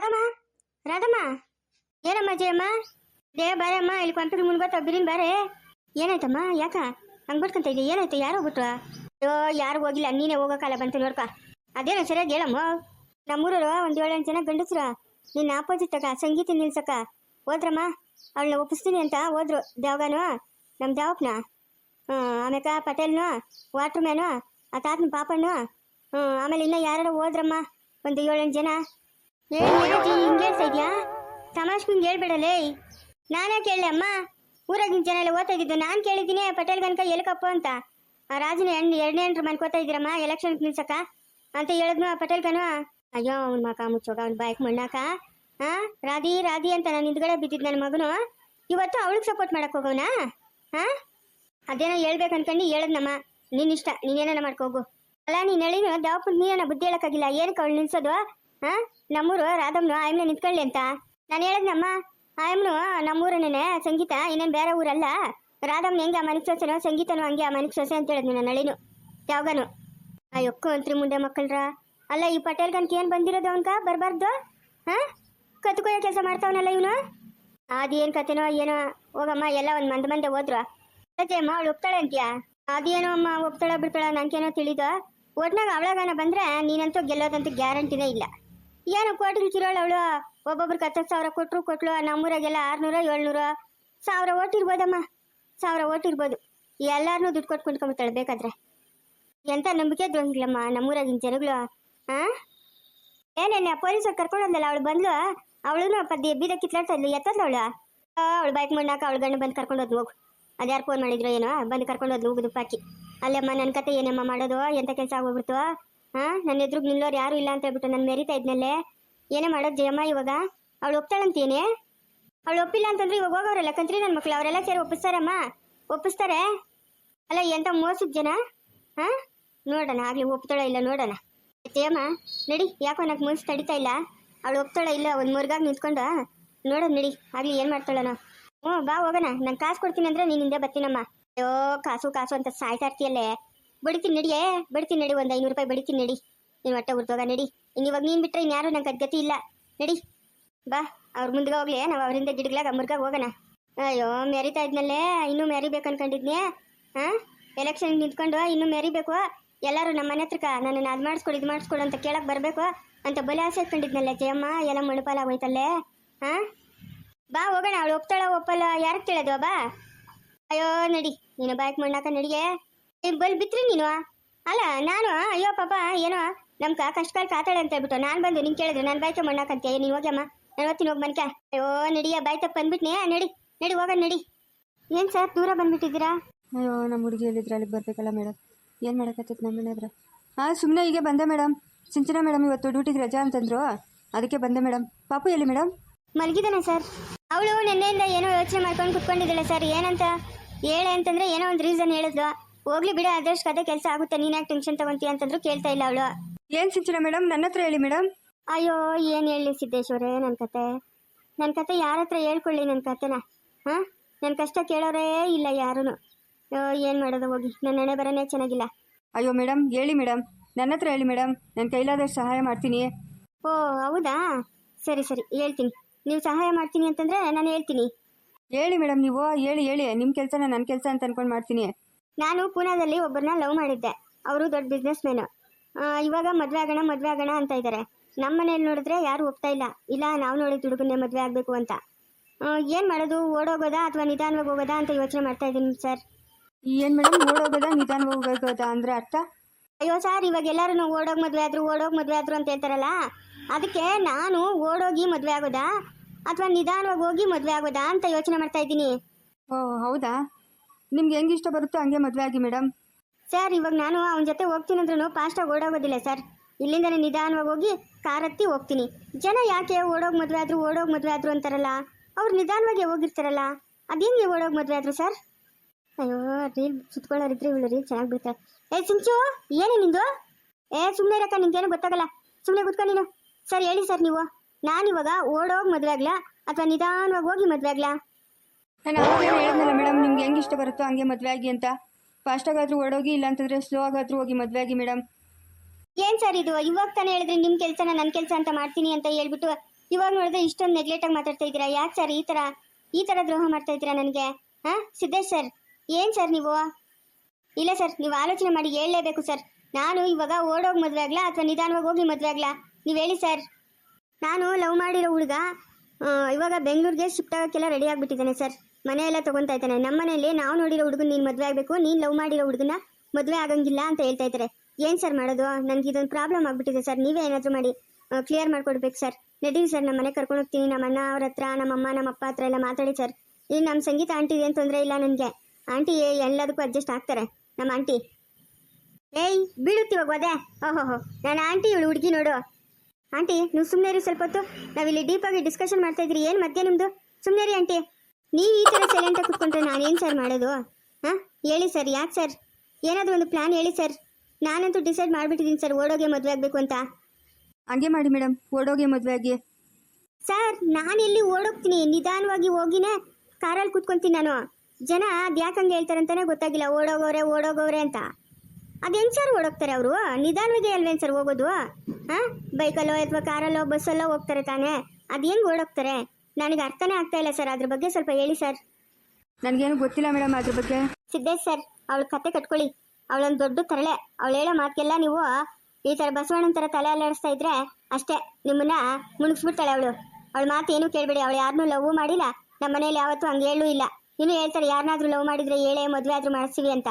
ರಾಧಮ್ಮ ರಾಧಮ್ಮ, ಏನಮ್ಮ ಜಯಮ್ಮ ದೇ ಬಾರಮ್ಮ, ಇಲ್ಲಿ ಕಂಪ್ಯೂಟರ್ ಮುನ್ಗೋತ ಬಿರಿನ್ ಬಾರೆ. ಏನಾಯ್ತಮ್ಮ, ಯಾಕ? ಹಂಗೆ ಬಿಟ್ಕೊಂತ ಇದ್ದೆ ಏನಾಯ್ತು? ಯಾರು ಹೋಗ್ಬಿಟ್ರ? ಅಯ್ಯೋ, ಯಾರು ಹೋಗಿಲ್ಲ, ನೀನೇ ಹೋಗೋಕಾಲ ಬಂತು ನೋಡ್ಕ. ಅದೇನೋ ಸರಿಯಾಗಿ ಹೇಳಮ್ಮ. ನಮ್ಮೂರರು ಒಂದು ಏಳೆಂಟು ಜನ ಗಂಡಸ್ರ. ನಿನ್ನ ಆಪೋಸಿಟ್ ಅಕ್ಕ ಸಂಗೀತ ನಿಲ್ಸಕ್ಕ ಹೋದ್ರಮ್ಮ. ಅವಳನ್ನ ಒಪ್ಪಿಸ್ತೀನಿ ಅಂತ ಹೋದ್ರು ದೇವಗಾನು ನಮ್ಮ ದೇವಪ್ಪನ ಹ್ಞೂ ಆಮ್ಯಾಕ ಪಟೇಲ್ನು ವಾಟ್ರ್ ಮ್ಯಾನು ಆ ತಾತನ ಪಾಪಣ್ಣು ಹ್ಞೂ ಆಮೇಲೆ ಇನ್ನ ಯಾರು ಹೋದ್ರಮ್ಮ? ಒಂದು ಏಳೆಂಟು ಜನ. ಏನ್ ಏನಜ್ಜಿ ಹಿಂಗೆ ಹೇಳ್ತಾ ತಮಾಷ್ ಹಿಂಗೆ ಹೇಳ್ಬೇಡಲೇ? ನಾನೇ ಕೇಳಲೆ ಅಮ್ಮ? ಊರಾಗಿನ ಜನ ಎಲ್ಲ ಓದ್ತಾ ಇದ್ದಿದ್ದು ನಾನು ಕೇಳಿದ್ದೀನಿ ಪಟೇಲ್ ಗನ್ಕ ಎಲ್ಕಪ್ಪ ಅಂತ. ಆ ರಾಜನ ಹೆಣ್ಣು ಎರಡನೇ ಹೆಂಡ್ರು ಮನ್ಕೋತಾ ಇದ್ದೀರಮ್ಮ, ಎಲೆಕ್ಷನ್ ನಿಲ್ಸಕ್ಕ? ಅಂತ ಹೇಳಿದ್ನು ಆ ಪಟೇಲ್ ಕನು. ಅಯ್ಯೋ, ಅವ್ನ ಮಕ ಮುಚ್ಚೋಗ ಅವ್ನ ಬಾಯ್ಕ್ ಮಣ್ಣಾಕ? ಹಾ ರಾಧಿ ರಾಧಿ ಅಂತ ನಾನು ಹಿಂದ್ಗಡೆ ಬಿದ್ದಿದ್ದು ನನ್ನ ಮಗನು, ಇವತ್ತು ಅವಳಿಗೆ ಸಪೋರ್ಟ್ ಮಾಡಕ್ ಹೋಗೋಣ ಹಾ ಅದೇನೋ ಹೇಳ್ಬೇಕು ಅನ್ಕಂಡು ಹೇಳದ್ನಮ್ಮ. ನಿನ್ನ ಇಷ್ಟ ನೀನೇನ ಮಾಡ್ಕೋಗು ಅಲ್ಲ, ನೀನು ಹೇಳಿನ ದಾವಪ್ಪನ್ ನೀನ ಬುದ್ಧಿ ಹೇಳಕ್ಕಾಗಿಲ್ಲ? ಏನಕ್ಕೆ ಅವಳು ನಿಲ್ಸೋದು? ಹಾ ನಮ್ಮೂರು ರಾಧಮ್ನು ಆಯಮ್ನ ನಿಂತ್ಕೊಳ್ಳಿ ಅಂತ. ನಾನು ಹೇಳದ್ನಮ್ಮ, ಆಯಮ್ನು ನಮ್ಮೂರನೇನೆ ಸಂಗೀತ ಇನ್ನೇನು ಬೇರೆ ಊರಲ್ಲ. ರಾಧಮ್ನ ಹೆಂಗೆ ಆ ಮನಿಗೆ ಸೊಸೆನೋ, ಸಂಗೀತನೂ ಹಂಗೆ ಆ ಮನಿಗೆ ಸೊಸೆ ಅಂತ ಹೇಳಿದ್ನು ನನ್ನ ನಳಿನು ಯಾವಾಗನು. ಅಯ್ಯೊಕ್ಕು ಅಂತ್ರಿ ಮುಂದೆ ಮಕ್ಕಳ್ರ. ಅಲ್ಲ, ಈ ಪಟೇಲ್ ಗನ್ಕ ಏನು ಬಂದಿರೋದು ಅವನ್ಕ ಬರಬಾರ್ದು? ಹಾಂ? ಕತ್ಕೊಯ್ಯೋ ಕೆಲಸ ಮಾಡ್ತಾವನಲ್ಲ ಇವನು? ಅದೇನು ಕತೆನೋ ಏನೋ? ಹೋಗಮ್ಮ, ಎಲ್ಲ ಒಂದ್ ಮಂದ ಮಂದೆ ಹೋದ್ರು. ಅಜ್ಜಿ ಅಮ್ಮ ಅವಳು ಒಪ್ತಾಳೆ ಅಂತ್ಯಾ? ಅದೇನೋ ಅಮ್ಮ, ಒಪ್ತಾಳ ಬಿಡ್ತಾಳ ನನಗೇನೋ ತಿಳಿದು? ಒಟ್ನಾಗ ಅವಳಗಾನ ಬಂದ್ರೆ ನೀನಂತೂ ಗೆಲ್ಲೋದಂತೂ ಗ್ಯಾರಂಟಿನೇ ಇಲ್ಲ. ಏನು ಕೋಟಿಗೆ ಚಿರೋಳು ಅವಳು? ಒಬ್ಬೊಬ್ರಿಗೆ ಹತ್ತತ್ತು ಸಾವಿರ ಕೊಟ್ಟರು ಕೊಟ್ಲು, ನಮ್ಮೂರಾಗೆಲ್ಲ ಆರ್ನೂರ, ಏಳ್ನೂರ. ಸಾವಿರ ಓಟಿರ್ಬೋದಮ್ಮ ಸಾವಿರ ಓಟಿರ್ಬೋದು ಎಲ್ಲಾರನ್ನೂ ದುಡ್ಡು ಕೊಟ್ಟು ಕೊಂಡ್ಕೊಂಡ್ಬಿಡ್ತಾಳೆ ಬೇಕಾದ್ರೆ. ಎಂಥ ನಂಬಿಕೆ ದ್ರೋಹಿಗಳಮ್ಮ ನಮ್ಮೂರಾಗಿನ ಜನಗಳು ಹಾಂ ಏನೇನೆ ಪೊಲೀಸರು ಕರ್ಕೊಂಡು ಬಂದಲ್ಲ, ಅವಳು ಬಂದ್ಲು? ಅವಳು ಪದ್ಯ ಬೀದ ಕಿತ್ಲಾಡ್ತಾ ಇದ್ಲು. ಎತ್ತದ್ಲು ಅವಳು? ಅವಳು ಬೈಕ್ ಮಣ್ಣಾಕ ಅವಳು ಗಂಡು ಬಂದು ಕರ್ಕೊಂಡು ಹೋದ್ಲು, ಹೋಗು. ಅದ್ಯಾರು ಫೋನ್ ಮಾಡಿದ್ರು ಏನೋ, ಬಂದು ಕರ್ಕೊಂಡು ಹೋದ್ಲು ಹೋಗುದು ಪಾಕಿ ಅಲ್ಲಮ್ಮ ನನ್ನ ಕತೆ ಏನಮ್ಮ ಮಾಡೋದು? ಎಂತ ಕೆಲಸ ಆಗೋಗ್ಬಿಡ್ತು? ಹಾ, ನನ್ನ ಎದುರು ನಿಲ್ಲೋರು ಯಾರು ಇಲ್ಲ ಅಂತ ಹೇಳ್ಬಿಟ್ಟು ನಾನು ಮೆರಿತಾ ಇದ್ನಲ್ಲೇ. ಏನೇ ಮಾಡೋದು ಜಯಮ್ಮ ಇವಾಗ? ಅವಳು ಒಪ್ತಾಳಂತೇನೆ? ಅವಳು ಒಪ್ಪಿಲ್ಲ ಅಂತಂದ್ರೆ ಇವಾಗ ಹೋಗೋರಲ್ಲ, ಕಂತ್ರಿ ನನ್ನ ಮಕ್ಳು, ಅವರೆಲ್ಲ ಸೇರಿ ಒಪ್ಪಿಸ್ತಾರಮ್ಮ? ಒಪ್ಪಿಸ್ತಾರೆ? ಅಲ್ಲ, ಎಂತ ಮೋಸದ ಜನ? ಹಾ? ನೋಡೋಣ, ಆಗ್ಲಿ ಒಪ್ತಾಳ ಇಲ್ಲ ನೋಡೋಣ. ಜಯಮ್ಮ, ನಡಿ, ಯಾಕೋ ನನಗೆ ಮುನ್ಸ್ ತಡಿತಾ ಇಲ್ಲ. ಅವಳು ಒಪ್ತಾಳ ಇಲ್ಲ, ಒಂದು ಮುರ್ಗಾಗ್ ನಿಂತ್ಕೊಂಡು ನೋಡೋಣ ನಡಿ, ಆಗ್ಲಿ ಏನು ಮಾಡ್ತಾಳಣ ಹ್ಞೂ, ಬಾ ಹೋಗೋಣ, ನಂಗೆ ಕಾಸು ಕೊಡ್ತೀನಿ ಅಂದ್ರೆ ನೀನು ಹಿಂದೆ ಬರ್ತೀನಮ್ಮ. ಅಯ್ಯೋ, ಕಾಸು ಕಾಸು ಅಂತ ಸಾಯ್ತಾ ಇರ್ತೀಯಲ್ಲೇ. ಬಡಿತೀನಿ ನಡಿಯೇ ಬಡಿತೀನಿ ನಡಿ, ಒಂದು ಐನೂರು ರೂಪಾಯಿ ಬಡಿತೀನಿ ನಡಿ. ನೀನು ಹೊಟ್ಟೆ ಉರ್ದೋಗ ನಡಿ. ಇನ್ನು ಇವಾಗ ನೀನು ಬಿಟ್ಟರೆ ಇನ್ಯಾರು ನಂಗೆ ಅದ್ಗತಿ ಇಲ್ಲ. ನಡಿ. ಬಾ, ಅವ್ರ ಮುಂದೆ ಹೋಗ್ಲಿ, ನಾವು ಅವರಿಂದ ಗಿಡಗಳಾಗ ಮುರ್ಗಾಗ ಹೋಗೋಣ. ಅಯ್ಯೋ ಮೆರಿತಾ ಇದ್ನಲ್ಲೇ, ಇನ್ನೂ ಮೆರಿಬೇಕು ಅನ್ಕೊಂಡಿದ್ನಿ ಹಾಂ? ಎಲೆಕ್ಷನ್ ನಿಂತ್ಕೊಂಡು ಇನ್ನೂ ಮೆರಿಬೇಕು ಎಲ್ಲರೂ ನಮ್ಮ ಮನೆ ಹತ್ರಕ್ಕ, ನನ್ನನ್ನು ಅದು ಮಾಡಿಸ್ಕೊಡು, ಇದು ಮಾಡಿಸ್ಕೊಡು ಅಂತ ಕೇಳಕ್ಕೆ ಬರಬೇಕು? ಅಂತ ಬಲೆ ಆಸೆ ಇಟ್ಕೊಂಡಿದ್ನಲ್ಲೇ ಜಯಮ್ಮ, ಎಲ್ಲ ಮಣಪಾಲ ಆಗೋಯ್ತಲ್ಲೇ ಹಾಂ? ಬಾ, ಹೋಗೋಣ, ಅವಳು ಒಪ್ತಾಳ, ಒಪ್ಪಲ್ಲ, ಯಾರಿಗೆ ಕೇಳೋದು, ಬಾ. ಅಯ್ಯೋ, ನಡಿ, ನೀನು ಬೈಕ್ ಮಣ್ಣಾಕ ನಡಿಗೆ ಏ, ಬಲ್ ಬಿತ್ರಿ ನೀನು? ಅಲ್ಲ ನಾನು ಅಯ್ಯೋ ಪಾಪ ಏನೋ ನಮ್ ಕಾ ಕಷ್ಟ ಕಾಲ ಕಾತಾಳೆ ಅಂತ ಹೇಳ್ಬಿಟ್ಟು ನಾನು ಬಂದು ನಿಂಗೆ ಕೇಳಿದ್ರೆ ನಾನು ಬಾಯ್ಕೆ ಮಣ್ಣಾಕಂತೀಯ? ನೀನು ಹೋಗ್ಯಮ್ಮ ನಾನು ಓದ್ತೀನಿ ಹೋಗಿ ಮನ್ಕ. ಅಯ್ಯೋ ನಡಿಯ ಬಾಯ್ ತಪ್ಪ ಬಂದ್ಬಿಟ್ನೆ ನಡಿ ನಡಿ ಹೋಗ ನಡಿ. ಏನ್ ಸರ್ ದೂರ ಬಂದ್ಬಿಟ್ಟಿದ್ದೀರಾ? ಅಯ್ಯೋ ನಮ್ಮ ಹುಡುಗಿ ಹೇಳಿದ್ರೆ ಅಲ್ಲಿಗೆ ಬರಬೇಕಲ್ಲ ಮೇಡಮ್ ಏನ್ ಮಾಡೋಕ್ಕತ್ತೈತೆ ನಮ್ಮ ಮನೆ ಹತ್ರ? ಹಾಂ ಸುಮ್ಮನೆ ಹೀಗೆ ಬಂದೆ ಮೇಡಮ್ ಸಿಂಚನ ಮೇಡಮ್ ಇವತ್ತು ಡ್ಯೂಟಿಗೆ ರಜಾ ಅಂತಂದ್ರು. ಅದಕ್ಕೆ ಬಂದೆ ಮೇಡಮ್ ಪಾಪು ಎಲ್ಲಿ ಮೇಡಮ್ ಮಲಗಿದ್ದಾನೆ ಸರ್. ಅವಳು ನಿನ್ನೆಯಿಂದ ಏನೋ ಯೋಚನೆ ಮಾಡ್ಕೊಂಡು ಕುತ್ಕೊಂಡಿದ್ದಾಳೆ ಸರ್. ಏನಂತ ಹೇಳೆ ಅಂತಂದ್ರೆ ಏನೋ ಒಂದು ರೀಸನ್ ಹೇಳಿದ್ಲು. ಹೋಗ್ಲಿ ಬಿಡ ಆದಷ್ಟು ಕತೆ ಕೆಲಸ ಆಗುತ್ತೆ. ನೀನ್ ಯಾಕೆ ಟೆನ್ಷನ್ ತಗೊಂತೀಯ ಅಂತಂದ್ರು ಕೇಳ್ತಾ ಇಲ್ಲ ಅವಳು. ಏನು ಸಿಂಚನ ಮೇಡಮ್ ನನ್ನ ಹತ್ರ ಹೇಳಿ ಮೇಡಮ್ ಅಯ್ಯೋ ಏನು ಹೇಳಿ ಸಿದ್ದೇಶ್ವರೇ ನನ್ನ ಕತೆ. ನನ್ನ ಕತೆ ಯಾರ ಹತ್ರ ಹೇಳ್ಕೊಳ್ಳಿ ನನ್ನ ಕತೆನ ಹಾಂ? ನನ್ನ ಕಷ್ಟ ಕೇಳೋರೇ ಇಲ್ಲ ಯಾರೂ ಏನ್ ಮಾಡೋದು ಹೋಗಿ. ನನ್ನ ಹಣೆ ಬರನೇ ಚೆನ್ನಾಗಿಲ್ಲ. ಅಯ್ಯೋ ಮೇಡಮ್ ಹೇಳಿ ಮೇಡಮ್ ನನ್ನ ಹತ್ರ ಹೇಳಿ ಮೇಡಮ್ ನನ್ನ ಕೈಲಾದಷ್ಟು ಸಹಾಯ ಮಾಡ್ತೀನಿ. ಓ ಹೌದಾ? ಸರಿ ಸರಿ ಹೇಳ್ತೀನಿ. ನೀವು ಸಹಾಯ ಮಾಡ್ತೀನಿ ಅಂತಂದ್ರೆ ನಾನು ಹೇಳ್ತೀನಿ. ಹೇಳಿ ಮೇಡಮ್ ನೀವು ಹೇಳಿ ಹೇಳಿ. ನಿಮ್ಮ ಕೆಲಸನ ನನ್ನ ಕೆಲಸ ಅಂತ ಅನ್ಕೊಂಡು ಮಾಡ್ತೀನಿ. ನಾನು ಪೂನಾದಲ್ಲಿ ಒಬ್ಬರನ್ನ ಲವ್ ಮಾಡಿದ್ದೆ. ಅವರು ದೊಡ್ಡ ಬಿಸ್ನೆಸ್ ಮ್ಯಾನು ಇವಾಗ ಮದುವೆ ಆಗೋಣ ಮದುವೆ ಆಗೋಣ ಅಂತ ಇದ್ದಾರೆ ನಮ್ಮ ಮನೇಲಿ ನೋಡಿದ್ರೆ ಯಾರು ಒಪ್ತಾ ಇಲ್ಲ. ಇಲ್ಲ ನಾವು ನೋಡಿದ ಹುಡುಗನೇ ಮದುವೆ ಆಗಬೇಕು ಅಂತ. ಏನು ಮಾಡೋದು? ಓಡೋಗೋದಾ ಅಥವಾ ನಿಧಾನವಾಗಿ ಹೋಗೋದಾ ಅಂತ ಯೋಚನೆ ಮಾಡ್ತಾ ಇದ್ದೀನಿ ಸರ್ ಏನು ಮೇಡಮ್ ಓಡೋಗೋದಾ ನಿಧಾನವಾಗಿ ಹೋಗೋದಾ ಅಂದರೆ ಅರ್ಥ? ಅಯ್ಯೋ ಸರ್ ಇವಾಗ ಎಲ್ಲರೂ ಓಡೋಗಿ ಮದುವೆ ಆದ್ರು ಓಡೋಗಿ ಮದುವೆ ಆದ್ರು ಅಂತ ಹೇಳ್ತಾರಲ್ಲ? ಅದಕ್ಕೆ ನಾನು ಓಡೋಗಿ ಮದುವೆ ಆಗೋದಾ? ಅಥವಾ ನಿಧಾನವಾಗಿ ಹೋಗಿ ಮದುವೆ ಆಗೋದಾ ಅಂತ ಯೋಚನೆ ಮಾಡ್ತಾ ಇದ್ದೀನಿ. ಓ ಹೌದಾ? ನಿಮ್ಗೆ ಹೆಂಗೆ ಇಷ್ಟ ಬರುತ್ತೋ ಹಂಗೆ ಮದುವೆ ಆಗಿ ಮೇಡಮ್ ಸರ್ ಇವಾಗ ನಾನು ಅವನ ಜೊತೆ ಹೋಗ್ತೀನಿ ಅಂದ್ರೂ ಫಾಸ್ಟಾಗಿ ಓಡೋಗೋದಿಲ್ಲ ಸರ್ ಇಲ್ಲಿಂದನೇ ನಿಧಾನವಾಗಿ ಹೋಗಿ ಕಾರ್ ಹತ್ತಿ ಹೋಗ್ತೀನಿ. ಜನ ಯಾಕೆ ಓಡೋಗಿ ಮದುವೆ ಆದ್ರು ಓಡೋಗಿ ಮದುವೆ ಆದ್ರು ಅಂತಾರಲ್ಲ, ಅವ್ರು ನಿಧಾನವಾಗಿ ಹೋಗಿರ್ತಾರಲ್ಲ ಅದೇಂಗೆ ಓಡೋಗಿ ಮದುವೆ ಆದ್ರು ಸರ್ ಅಯ್ಯೋ ರೀಲ್ ಸುತ್ಕೊಳ್ಳೋರಿದ್ರೆ ಇವಳು ರೀಲ್ ಚೆನ್ನಾಗಿ ಬಿಡ್ತಾರೆ ಏ, ಸಿಂಚು, ಏನೇ ನಿಂದು? ಏ ಸುಮ್ಮನೆ ಇರಕ್ಕ, ನಿಂಗೇನು ಗೊತ್ತಾಗಲ್ಲ. ಸುಮ್ಮನೆ ಕುತ್ಕೊ ನೀನು. ಸರ್ ಹೇಳಿ ಸರ್ ನೀವು. ನಾನಿವಾಗ ಓಡೋಗಿ ಮದುವೆ ಆಗ್ಲಾ ಅಥವಾ ನಿಧಾನವಾಗಿ ಹೋಗಿ ಮದುವೆ ಆಗ್ಲಾ? ನಾನು ಅವಾಗ ಹೇಳಿದ್ನಲ್ಲ ಮೇಡಮ್, ನಿಮ್ಗೆ ಹೆಂಗೆ ಇಷ್ಟ ಬರುತ್ತೋ ಹಂಗೆ ಮದುವೆ ಆಗಿ ಅಂತ. ಫಾಸ್ಟಾಗಾದ್ರೂ ಓಡೋಗಿ ಇಲ್ಲಾಂತಂದ್ರೆ ಸ್ಲೋ ಆಗಾದ್ರೂ ಹೋಗಿ ಮದುವೆ ಆಗಿ, ಮೇಡಮ್. ಏನ್ ಸರ್ ಇದು? ಇವಾಗ ತಾನೇ ಹೇಳಿದ್ರಿ ನಿಮ್ ಕೆಲ್ಸ ನನ್ ಕೆಲ್ಸ ಅಂತ ಮಾಡ್ತೀನಿ ಅಂತ ಹೇಳ್ಬಿಟ್ಟು ಇವಾಗ ನೋಡಿದ್ರೆ ಇಷ್ಟೊಂದು ನೆಗ್ಲೆಕ್ಟಾಗಿ ಮಾತಾಡ್ತಾ ಇದ್ದೀರಾ? ಯಾಕೆ ಸರ್ ಈ ತರ ಈ ತರ ದ್ರೋಹ ಮಾಡ್ತಾ ಇದ್ದೀರಾ ನನಗೆ? ಹಾಂ? ಸಿದ್ದೇಶ್ ಸರ್, ಏನ್ ಸರ್ ನೀವು? ಇಲ್ಲ ಸರ್, ನೀವು ಆಲೋಚನೆ ಮಾಡಿ ಹೇಳಲೇಬೇಕು ಸರ್. ನಾನು ಇವಾಗ ಓಡೋಗಿ ಮದುವೆ ಆಗ್ಲಾ ಅಥವಾ ನಿಧಾನವಾಗಿ ಹೋಗಿ ಮದುವೆ ಆಗ್ಲಾ? ನೀವು ಹೇಳಿ ಸರ್. ನಾನು ಲವ್ ಮಾಡಿರೋ ಹುಡುಗ ಇವಾಗ ಬೆಂಗಳೂರಿಗೆ ಶಿಫ್ಟ್ ಆಗೋಕ್ಕೆಲ್ಲ ರೆಡಿ ಆಗಿಬಿಟ್ಟಿದ್ದಾನೆ ಸರ್. ಮನೆ ಎಲ್ಲ ತೊಗೊತಾ ಇದ್ದಾನೆ. ನಮ್ಮ ಮನೆಯಲ್ಲಿ ನಾವು ನೋಡಿರೋ ಹುಡುಗನ್ ನೀನು ಮದುವೆ ಆಗಬೇಕು, ನೀನು ಲವ್ ಮಾಡಿರೋ ಹುಡುಗನ ಮದುವೆ ಆಗಂಗಿಲ್ಲ ಅಂತ ಹೇಳ್ತಾ ಇದ್ದಾರೆ. ಏನು ಸರ್ ಮಾಡೋದು? ನನಗೆ ಇದೊಂದು ಪ್ರಾಬ್ಲಮ್ ಆಗಿಬಿಟ್ಟಿದೆ ಸರ್ ನೀವೇ ಏನಾದರೂ ಮಾಡಿ ಕ್ಲಿಯರ್ ಮಾಡಿಕೊಡ್ಬೇಕು ಸರ್ ನಡೀರಿ ಸರ್ ನಮ್ಮ ಮನೆ ಕರ್ಕೊಂಡು ಹೋಗ್ತೀನಿ. ನಮ್ಮ ಅಣ್ಣ ಅವ್ರ ಹತ್ರ, ನಮ್ಮ ಅಮ್ಮ, ನಮ್ಮ ಅಪ್ಪ ಹತ್ರ ಎಲ್ಲ ಮಾತಾಡಿ ಸರ್ ಇಲ್ಲಿ ನಮ್ಮ ಸಂಗೀತ ಆಂಟಿ ಏನು ತೊಂದರೆ ಇಲ್ಲ ನನಗೆ. ಆಂಟಿ ಎಲ್ಲದಕ್ಕೂ ಅಡ್ಜಸ್ಟ್ ಆಗ್ತಾರೆ. ನಮ್ಮ ಆಂಟಿ ಏಯ್ ಬೀಳುತ್ತೀವಾಗ ಅದೇ ಓಹೋ ನನ್ನ ಆಂಟಿ ಇವಳು ಹುಡುಗಿ ನೋಡು. ಆಂಟಿ ನೀವು ಸುಮ್ಮನೆ ಇರಿ ಸ್ವಲ್ಪ ಹೊತ್ತು. ನಾವಿಲ್ಲಿ ಡೀಪಾಗಿ ಡಿಸ್ಕಷನ್ ಮಾಡ್ತಾ ಇದ್ರಿ ಏನು ಮಧ್ಯೆ ನಿಮ್ಮದು ಸುಮ್ಮನೆ ರೀ ಆಂಟಿ ನೀವು ಈ ಥರ ಸೈಲೆಂಟಾಗಿ ಕುತ್ಕೊಂಡ್ರೆ ನಾನೇನು ಸರ್ ಮಾಡೋದು? ಹಾಂ? ಹೇಳಿ ಸರ್ ಯಾಕೆ ಸರ್ ಏನಾದರೂ ಒಂದು ಪ್ಲ್ಯಾನ್ ಹೇಳಿ ಸರ್ ನಾನಂತೂ ಡಿಸೈಡ್ ಮಾಡಿಬಿಟ್ಟಿದ್ದೀನಿ ಸರ್ ಓಡೋಗೆ ಮದುವೆ ಆಗಬೇಕು ಅಂತ. ಹಂಗೆ ಮಾಡಿ ಮೇಡಮ್ ಓಡೋಗೆ ಮದುವೆ ಆಗಿ. ಸರ್ ನಾನು ಎಲ್ಲಿ ಓಡೋಗ್ತೀನಿ? ನಿಧಾನವಾಗಿ ಹೋಗಿನೇ ಕಾರಲ್ಲಿ ಕೂತ್ಕೊಂತೀನಿ ನಾನು. ಜನ ಅದು ಯಾಕೆ ಹಂಗೆ ಹೇಳ್ತಾರೆ ಅಂತಾನೆ ಗೊತ್ತಾಗಿಲ್ಲ. ಓಡೋಗೋರೆ ಓಡೋಗೋರೆ ಅಂತ. ಅದು ಹೆಂಗೆ ಸರ್ ಓಡೋಗ್ತಾರೆ ಅವರು? ನಿಧಾನವಾಗಿ ಅಲ್ವೇನು ಸರ್ ಹೋಗೋದು? ಹಾಂ? ಬೈಕಲ್ಲೋ ಅಥವಾ ಕಾರಲ್ಲೋ ಬಸ್ಸಲ್ಲೋ ಹೋಗ್ತಾರೆ ತಾನೇ. ಅದು ಹೆಂಗೆ ಓಡೋಗ್ತಾರೆ? ನನಗೆ ಅರ್ಥನೇ ಆಗ್ತಾ ಇಲ್ಲ ಸರ್. ಅದ್ರ ಬಗ್ಗೆ ಸ್ವಲ್ಪ ಹೇಳಿ ಸರ್. ನನಗೇನು ಗೊತ್ತಿಲ್ಲ ಮೇಡಮ್ ಅದ್ರ ಬಗ್ಗೆ. ಸಿದ್ದೇಶ್ ಸರ್ ಅವಳ ಕತೆ ಕಟ್ಕೊಳ್ಳಿ. ಅವಳೊಂದು ದೊಡ್ಡ ತರಳೆ ಅವಳು ಹೇಳೋ ಮಾತಿಗೆಲ್ಲ ನೀವು ಈ ಥರ ಬಸವಣ್ಣನ ಥರ ತಲೆ ಅಲ್ಲಾಡಿಸ್ತಾ ಇದ್ರೆ ಅಷ್ಟೇ ನಿಮ್ಮನ್ನ ಮುಳುಗಿಸ್ಬಿಡ್ತಾಳೆ ಅವಳು. ಅವಳ ಮಾತು ಏನೂ ಕೇಳಬೇಡಿ. ಅವಳು ಯಾರನ್ನೂ ಲವ್ ಮಾಡಿಲ್ಲ. ನಮ್ಮ ಮನೇಲಿ ಯಾವತ್ತೂ ಹಂಗೆ ಹೇಳೂ ಇಲ್ಲ. ಇನ್ನು ಹೇಳ್ತಾರೆ ಯಾರನ್ನಾದ್ರೂ ಲವ್ ಮಾಡಿದ್ರೆ ಹೇಳೇ ಮದುವೆ ಆದ್ರೂ ಮಾಡಿಸ್ತೀವಿ ಅಂತ.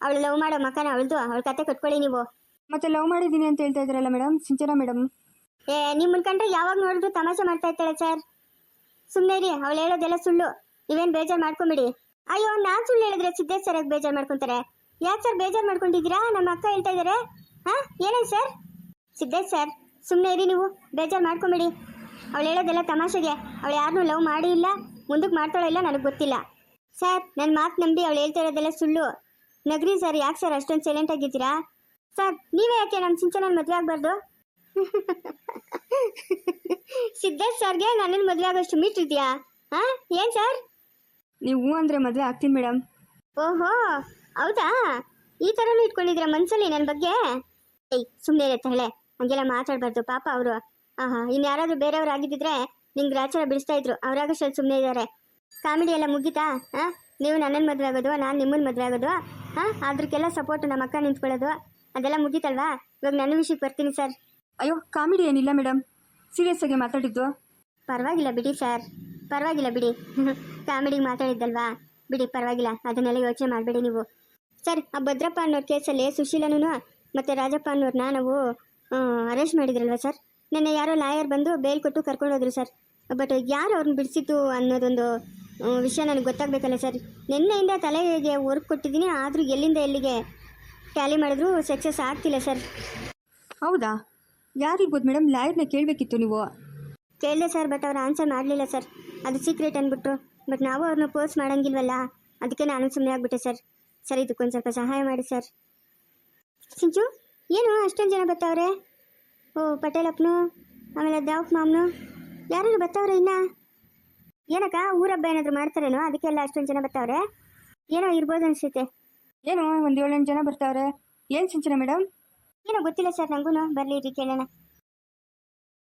ಅವಳು ಲವ್ ಮಾಡೋ ಮಕ್ಕನ ಅವಳದು. ಅವಳ ಕತೆ ಕಟ್ಕೊಳ್ಳಿ ನೀವು. ಮತ್ತೆ ಲವ್ ಮಾಡಿದ್ದೀನಿ ಅಂತ ಹೇಳ್ತಾ ಇದ್ರಲ್ಲ ಮೇಡಮ್. ಸಿಂಚನ ಮೇಡಮ್. ಏ ನಿಮ್ಮನ್ ಕಂಡ್ರೆ ಯಾವಾಗ ನೋಡಿದ್ರು ತಮಾಷೆ ಮಾಡ್ತಾ ಇರ್ತಾಳೆ ಸರ್. ಸುಮ್ಮನೆ ರೀ ಅವಳು ಹೇಳೋದೆಲ್ಲ ಸುಳ್ಳು. ನೀವೇನು ಬೇಜಾರು ಮಾಡ್ಕೊಂಬಿಡಿ. ಅಯ್ಯೋ, ನಾನು ಸುಳ್ಳು ಹೇಳಿದ್ರೆ ಸಿದ್ದೇಶ್ ಸರ್ ಬೇಜಾರು ಮಾಡ್ಕೊಂತಾರೆ. ಯಾಕೆ ಸರ್ ಬೇಜಾರು ಮಾಡ್ಕೊಂಡಿದ್ದೀರಾ? ನಮ್ಮ ಅಕ್ಕ ಹೇಳ್ತಾ ಇದಾರೆ. ಹಾಂ, ಏನೇ ಸರ್? ಸಿದ್ದೇಶ್ ಸರ್ ಸುಮ್ಮನೆ ಇರಿ ನೀವು, ಬೇಜಾರು ಮಾಡ್ಕೊಂಬಿಡಿ. ಅವಳು ಹೇಳೋದೆಲ್ಲ ತಮಾಷೆಗೆ. ಅವಳು ಯಾರನ್ನೂ ಲವ್ ಮಾಡಿ ಇಲ್ಲ, ಮುಂದಕ್ಕೆ ಮಾಡ್ತಾಳೋ ಇಲ್ಲ ನನಗೆ ಗೊತ್ತಿಲ್ಲ. ಸರ್ ನನ್ನ ಮಾತು ನಂಬಿ ಅವಳು ಹೇಳ್ತಾ ಇರೋದೆಲ್ಲ ಸುಳ್ಳು. ನಗ್ರಿ ಸರ್, ಯಾಕೆ ಸರ್ ಅಷ್ಟೊಂದು ಸೈಲೆಂಟ್ ಆಗಿದ್ದೀರಾ? ಸರ್, ನೀವೇ ಯಾಕೆ ನಮ್ಮ ಸಿಂಚನ ಮದುವೆ ಆಗಬಾರ್ದು? ಸಿದ್ದೇಶ್ ಸರ್ಗೆ ನನ್ನನ್ನು ಮದುವೆ ಆಗೋಷ್ಟು ಮೀಟ್ ಇದೆಯಾ ಹಾ ಏನ್ ಸರ್? ನೀವು ಅಂದ್ರೆ ಮದುವೆ ಆಗ್ತೀನಿ ಮೇಡಮ್ ಓಹೋ ಹೌದಾ? ಈ ಥರನೂ ಇಟ್ಕೊಂಡಿದ್ದೀರಾ ಮನ್ಸಲ್ಲಿ ನನ್ನ ಬಗ್ಗೆ? ಏಯ್ ಸುಮ್ಮನೆ ಇರತ್ತೆ ಹೇಳೆ ಹಂಗೆಲ್ಲ ಮಾತಾಡಬಾರ್ದು ಪಾಪ ಅವರು. ಆಹಾ ಇನ್ಯಾರಾದ್ರೂ ಬೇರೆಯವ್ರು ಆಗಿದ್ದಿದ್ರೆ ನಿಂಗೆ ಗ್ರಾಚಾರ ಬಿಡಿಸ್ತಾ ಇದ್ರು. ಅವರಾಗಷ್ಟು ಸುಮ್ಮನೆ ಇದ್ದಾರೆ ಕಾಮಿಡಿ ಎಲ್ಲ ಮುಗೀತಾ? ಹಾಂ ನೀವು ನನ್ನನ್ನು ಮದುವೆ ಆಗೋದು ನಾನು ನಿಮ್ಮನ್ನು ಮದುವೆ ಆಗೋದು? ಹಾ ಅದ್ರಕ್ಕೆಲ್ಲ ಸಪೋರ್ಟ್ ನಮ್ಮ ಅಕ್ಕ ನಿಂತ್ಕೊಳ್ಳೋದು? ಅದೆಲ್ಲ ಮುಗೀತಲ್ವಾ? ಇವಾಗ ನನ್ನ ವಿಷಯಕ್ಕೆ ಬರ್ತೀನಿ ಸರ್. ಅಯ್ಯೋ ಕಾಮಿಡಿ ಏನಿಲ್ಲ ಮೇಡಮ್ ಸೀರಿಯಸ್ ಆಗಿ ಮಾತಾಡಿದ್ದು. ಪರವಾಗಿಲ್ಲ ಬಿಡಿ ಸರ್. ಪರವಾಗಿಲ್ಲ ಬಿಡಿ. ಕಾಮಿಡಿಗೆ ಮಾತಾಡಿದ್ದಲ್ವಾ? ಬಿಡಿ ಪರವಾಗಿಲ್ಲ. ಅದನ್ನೆಲ್ಲ ಯೋಚನೆ ಮಾಡಬೇಡಿ ನೀವು. ಸರ್ ಆ ಭದ್ರಪ್ಪ ಅನ್ನೋರ ಕೇಸಲ್ಲಿ ಸುಶೀಲನೂ ಮತ್ತು ರಾಜಪ್ಪ ಅನ್ನೋರನ್ನ ನಾವು ಅರೆಸ್ಟ್ ಮಾಡಿದ್ರಲ್ವ ಸರ್? ನಿನ್ನೆ ಯಾರೋ ಲಾಯರ್ ಬಂದು ಬೇಲ್ ಕೊಟ್ಟು ಕರ್ಕೊಂಡು ಹೋದ್ರು ಸರ್. ಬಟ್ ಯಾರು ಅವ್ರನ್ನ ಬಿಡಿಸಿತ್ತು ಅನ್ನೋದೊಂದು ವಿಷಯ ನನಗೆ ಗೊತ್ತಾಗಬೇಕಲ್ಲ ಸರ್. ನಿನ್ನೆಯಿಂದ ತಲೆಗೆ ವರ್ಕ್ ಕೊಟ್ಟಿದ್ದೀನಿ ಆದರೂ ಎಲ್ಲಿಂದ ಎಲ್ಲಿಗೆ ಟ್ಯಾಲಿ ಮಾಡಿದ್ರು ಸಕ್ಸಸ್ ಆಗ್ತಿಲ್ಲ ಸರ್. ಹೌದಾ? ಯಾರಿರ್ಬೋದು ಮೇಡಮ್? ಲಾಯರ್ನ ಕೇಳಬೇಕಿತ್ತು ನೀವು. ಕೇಳಿದೆ ಸರ್ ಬಟ್ ಅವ್ರು ಆನ್ಸರ್ ಮಾಡಲಿಲ್ಲ ಸರ್. ಅದು ಸೀಕ್ರೆಟ್ ಅಂದ್ಬಿಟ್ರು. ಬಟ್ ನಾವು ಅವ್ರನ್ನ ಪೋಸ್ಟ್ ಮಾಡೋಂಗಿಲ್ವಲ್ಲ? ಅದಕ್ಕೆ ನಾನು ಸುಮ್ಮನೆ ಆಗಿಬಿಟ್ಟೆ ಸರ್. ಸರ್ ಇದಕ್ಕೊಂದು ಸ್ವಲ್ಪ ಸಹಾಯ ಮಾಡಿ ಸರ್. ಸಿಂಚು ಏನು ಅಷ್ಟೊಂದು ಜನ ಬರ್ತಾವ್ರೆ ಓ ಪಟೇಲಪ್ಪನು ಆಮೇಲೆ ದಾವಕ್ ಮಾಮ್ನು. ಯಾರು ಬರ್ತಾವ್ರೆ ಇನ್ನ? ಏನಕ್ಕ ಊರಬ್ಬ ಏನಾದರೂ ಮಾಡ್ತಾರೇನೋ? ಅದಕ್ಕೆಲ್ಲ ಅಷ್ಟೊಂದು ಜನ ಬರ್ತಾವ್ರೆ ಏನೋ ಇರ್ಬೋದು ಅನಿಸುತ್ತೆ. ಏನು ಒಂದು ಏಳೆಂಟು ಜನ ಬರ್ತಾವ್ರೆ. ಏನು ಸಿಂಚನ ಮೇಡಮ್? ಏನೋ ಗೊತ್ತಿಲ್ಲ ಸರ್ ನನಗೂ ಬರಲಿ ರೀ ಕೇಳೋಣ.